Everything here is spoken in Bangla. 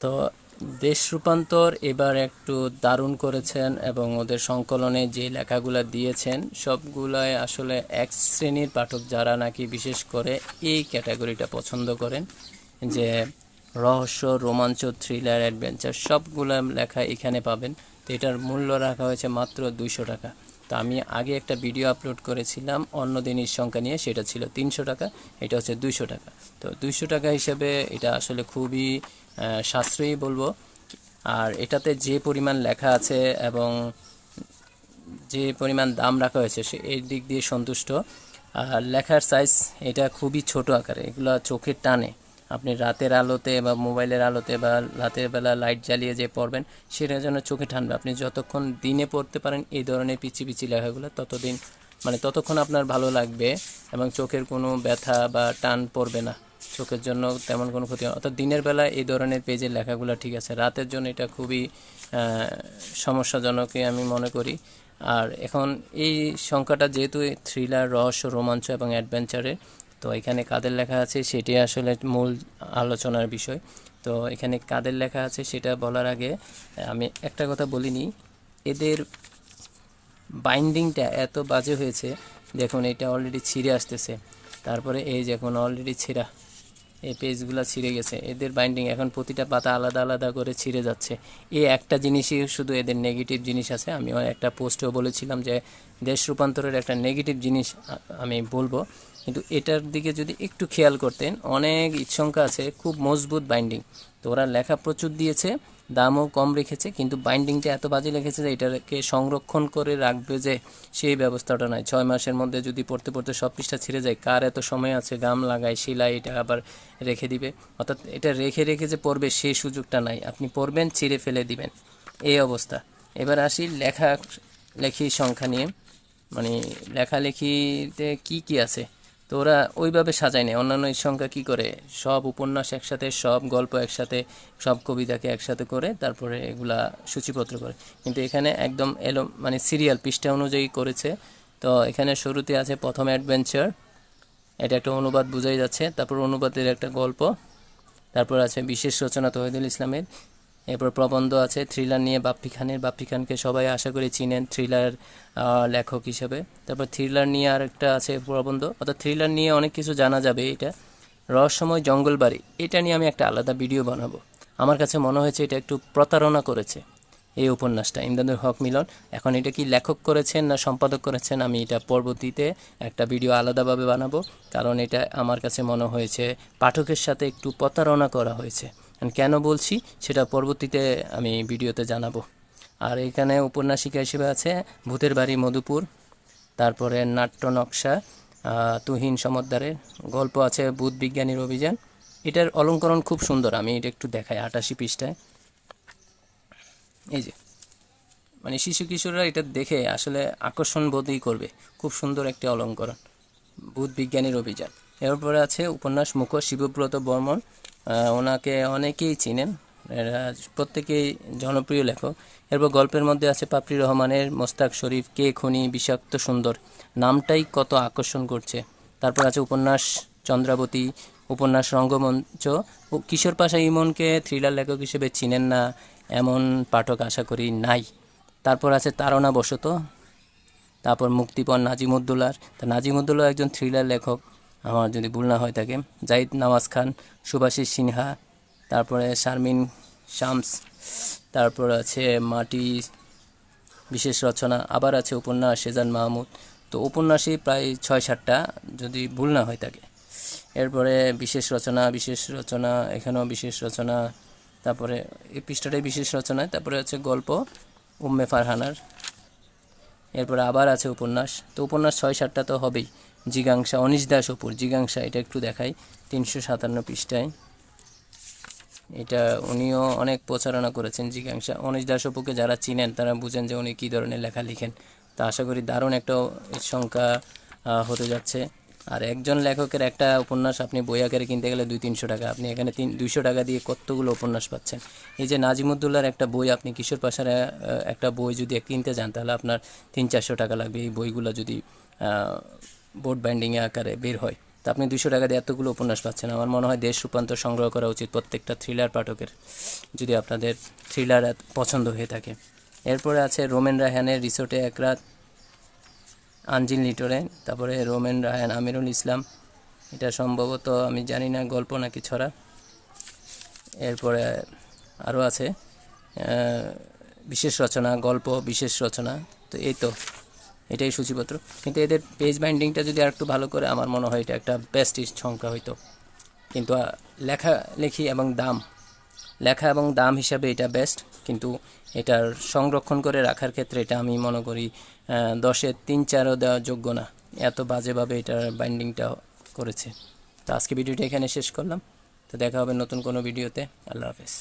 তো দেশ রূপান্তর এবার একটু দারুণ করেছেন এবং ওদের সংকলনে যে লেখাগুলো দিয়েছেন, সবগুলাই আসলে এক শ্রেণির পাঠক যারা নাকি বিশেষ করে এই ক্যাটাগরিটা পছন্দ করেন, যে রহস্য, রোমাঞ্চ, থ্রিলার, অ্যাডভেঞ্চার, সবগুলো লেখা এখানে পাবেন। তো এটার মূল্য রাখা হয়েছে মাত্র দুইশো টাকা। তো আমি আগে একটা ভিডিও আপলোড করেছিলাম, অন্য দিনের সংখ্যা নিয়ে, সেটা ছিল তিনশো টাকা, এটা হচ্ছে দুইশো টাকা। তো দুইশো টাকা হিসেবে এটা আসলে খুবই সাশ্রয়ী বলব। আর এটাতে যে পরিমাণ লেখা আছে এবং যে পরিমাণ দাম রাখা হয়েছে সে এই দিক দিয়ে সন্তুষ্ট। আর লেখার সাইজ এটা খুবই ছোট আকারে, এগুলো চোখের টানে। আপনি রাতের আলোতে বা মোবাইলের আলোতে বা রাতের বেলা লাইট জ্বালিয়ে যে পড়বেন, সেটা যেন চোখে টানবে। আপনি যতক্ষণ দিনে পড়তে পারেন এই ধরনের পিচি পিচি লেখাগুলো, ততদিন মানে ততক্ষণ আপনার ভালো লাগবে এবং চোখের কোনো ব্যথা বা টান পড়বে না। চোখের জন্য তেমন কোনো ক্ষতি হয়। অর্থাৎ দিনের বেলা এই ধরনের পেজের লেখাগুলো ঠিক আছে। রাতের জন্য এটা খুবই সমস্যাজনকই আমি মনে করি। আর এখন এই সংখ্যাটা যেহেতু থ্রিলার রহস্য, রোমাঞ্চ এবং অ্যাডভেঞ্চারের তো এখানে কাদের লেখা আছে সেটি আসলে মূল আলোচনার বিষয়। তো এখানে কাদের লেখা আছে সেটা বলার আগে আমি একটা কথা বলিনি। এদের বাইন্ডিংটা এত বাজে হয়েছে, দেখুন এটা অলরেডি ছিঁড়ে আসতেছে। তারপরে এই যে এখন অলরেডি ছেঁড়া এই পেজগুলো ছিঁড়ে গেছে। এদের বাইন্ডিং এখন প্রতিটা পাতা আলাদা আলাদা করে ছিঁড়ে যাচ্ছে। এই একটা জিনিসই শুধু এদের নেগেটিভ জিনিস আছে। আমি একটা পোস্টেও বলেছিলাম যে, দেশ রূপান্তরের একটা নেগেটিভ জিনিস আমি বলব। কিন্তু এটার দিকে যদি একটু খেয়াল করতেন, অনেক ইচ্ছঙ্কা আছে, খুব মজবুত বাইন্ডিং তো ওরা লেখা প্রচুর দিয়েছে, দামও কম রেখেছে, কিন্তু বাইন্ডিংটা এত বাজে লিখেছে যে এটাকে সংরক্ষণ করে রাখবে যে সেই ব্যবস্থাটা নাই ছয় মাসের মধ্যে যদি পড়তে পড়তে সব পৃষ্ঠা ছিঁড়ে যায়, কার এত সময় আছে? গাম লাগায়, সেলাই এটা আবার রেখে দিবে। অর্থাৎ এটা রেখে রেখে যে পড়বে সেই সুযোগটা নাই। আপনি পড়বেন, ছিঁড়ে ফেলে দিবেন। এই অবস্থা। এবার আসি লেখা লেখি সংখ্যা নিয়ে। মানে লেখালেখিতে কি কি আছে? তো ওরা ওইভাবে সাজায় নেয় অন্যান্য সংখ্যা কি করে? সব উপন্যাস একসাথে, সব গল্প একসাথে, সব কবিতাকে একসাথে করে তারপরে এগুলা সূচিপত্র করে। কিন্তু এখানে একদম এলো মানে সিরিয়াল পৃষ্ঠা অনুযায়ী করেছে। তো এখানে শুরুতে আছে প্রথম অ্যাডভেঞ্চার। এটা একটা অনুবাদ বোঝাই যাচ্ছে। তারপর অনুবাদের একটা গল্প। তারপর আছে বিশেষ রচনা তহিদুল ইসলামের। এরপর প্রবন্ধ আছে থ্রিলার নিয়ে বাপ্পি খানের। বাপ্পি খানকে সবাই আশা করি চিনেন থ্রিলার লেখক হিসেবে। তারপর থ্রিলার নিয়ে আর একটা আছে প্রবন্ধ। অর্থাৎ থ্রিলার নিয়ে অনেক কিছু জানা যাবে এটা। রহস্যময় জঙ্গলবাড়ি এটা নিয়ে আমি একটা আলাদা ভিডিও বানাবো। আমার কাছে মনে হয়েছে এটা একটু প্রতারণা করেছে এই উপন্যাসটা, ইমদাদুল হক মিলন। এখন এটা কি লেখক করেছেন না সম্পাদক করেছেন, আমি এটা পরবর্তীতে একটা ভিডিও আলাদাভাবে বানাবো। কারণ এটা আমার কাছে মনে হয়েছে পাঠকের সাথে একটু প্রতারণা করা হয়েছে। কেন বলছি, সেটা পরবর্তীতে আমি ভিডিওতে জানাব। আর এখানে উপন্যাসিকা হিসেবে আছে ভূতের বাড়ি মধুপুর, তারপরে নাট্য নকশা তুহিন সমদ্দারের গল্প আছে ভূত বিজ্ঞানীর অভিযান। এটার অলঙ্করণ খুব সুন্দর, আমি এটা একটু দেখাই আটাশি পৃষ্ঠায়। এই যে মানে শিশু কিশোররা এটা দেখে আসলে আকর্ষণ বোধই করবে, খুব সুন্দর একটি অলঙ্করণ, ভূত বিজ্ঞানীর অভিযান। এরপরে আছে উপন্যাস মুখ শিবব্রত বর্মন ওনাকে অনেকেই চিনেন। এরা প্রত্যেকেই জনপ্রিয় লেখক। এরপর গল্পের মধ্যে আছে পাপড়ি রহমানের মোস্তাক শরীফ, কে খনি, বিষাক্ত সুন্দর। নামটাই কত আকর্ষণ করছে। তারপর আছে উপন্যাস চন্দ্রাবতী, উপন্যাস রঙ্গমঞ্চ। ও কিশোর পাশা ইমনকে থ্রিলার লেখক হিসেবে চিনেন না এমন পাঠক আশা করি নাই। তারপর আছে তারণা বসত তারপর মুক্তিপণ নাজিমুদ্দৌলার। তা নাজিমুদ্দৌলা একজন থ্রিলার লেখক। আমার যদি ভুল না হয় থাকে। জাহিদ নওয়াজ খান, সুভাষিস সিনহা, তারপরে শারমিন শামস, তারপর আছে মাটি বিশেষ রচনা, আবার আছে উপন্যাস সেজান মাহমুদ। তো উপন্যাসই প্রায় ছয় সাতটা যদি ভুল না হয় থাকে। এরপরে বিশেষ রচনা বিশেষ রচনা, এখানেও বিশেষ রচনা, তারপরে এই পৃষ্ঠাটাই বিশেষ রচনা, তারপরে আছে গল্প, উম্মে ফারহানার। এরপরে আবার আছে উপন্যাস। তো উপন্যাস ছয় সাতটা তো হবেই। জিগাংসা, অনিশ দাস অপুর জিগাংসা, এটা একটু দেখাই, তিনশো সাতান্ন পৃষ্ঠায়। এটা উনিও অনেক প্রচারণা করেছেন জিজ্ঞাসা অনিশ দাস অপুকে যারা চিনেন, তারা বুঝেন যে উনি কী ধরনের লেখা লিখেন। তা আশা করি দারুণ একটা সংখ্যা হতে যাচ্ছে। আর একজন লেখকের একটা উপন্যাস আপনি বই আকারে কিনতে গেলে দুই তিনশো টাকা। আপনি এখানে তিন, দুইশো টাকা দিয়ে কতগুলো উপন্যাস পাচ্ছেন। এই যে নাজিমুদ্দৌলার একটা বই, আপনি কিশোর পাশার একটা বই যদি কিনতে যান, তাহলে আপনার তিন চারশো টাকা লাগবে। এই বইগুলো যদি বোর্ড বাইন্ডিংয়ে আকারে বের হয়। তো আপনি দুশো টাকা দিয়ে এতগুলো উপন্যাস পাচ্ছেন। আমার মনে হয় দেশ রূপান্তর সংগ্রহ করা উচিত প্রত্যেকটা থ্রিলার পাঠকের, যদি আপনাদের থ্রিলার পছন্দ হয়ে থাকে। এরপরে আছে রোমেন রায়হানের রিসোর্টে এক রাত আঞ্জিল লিটরে, তারপরে রোমেন রায়হান আমিরুল ইসলাম। এটা সম্ভবত, আমি জানি না, গল্প নাকি ছড়া। এরপরে আরও আছে বিশেষ রচনা, গল্প বিশেষ রচনা। তো এই তো। এটাই সূচিপত্র। কিন্তু এদের পেজ বাইন্ডিংটা যদি আরেকটু ভালো করে আমার মনে হয় এটা একটা বেস্ট সংখ্যা হইতো। কিন্তু আহ, লেখালেখি এবং দাম। লেখা এবং দাম হিসাবে এটা বেস্ট কিন্তু এটার সংরক্ষণ করে রাখার ক্ষেত্রে এটা আমি মনে করি দশের তিন চারও দেওয়া যোগ্য না। এত বাজেভাবে এটার বাইন্ডিংটা করেছে। তো আজকে ভিডিওটা এখানে শেষ করলাম। তো দেখা হবে নতুন কোনো ভিডিওতে। আল্লাহ হাফেজ।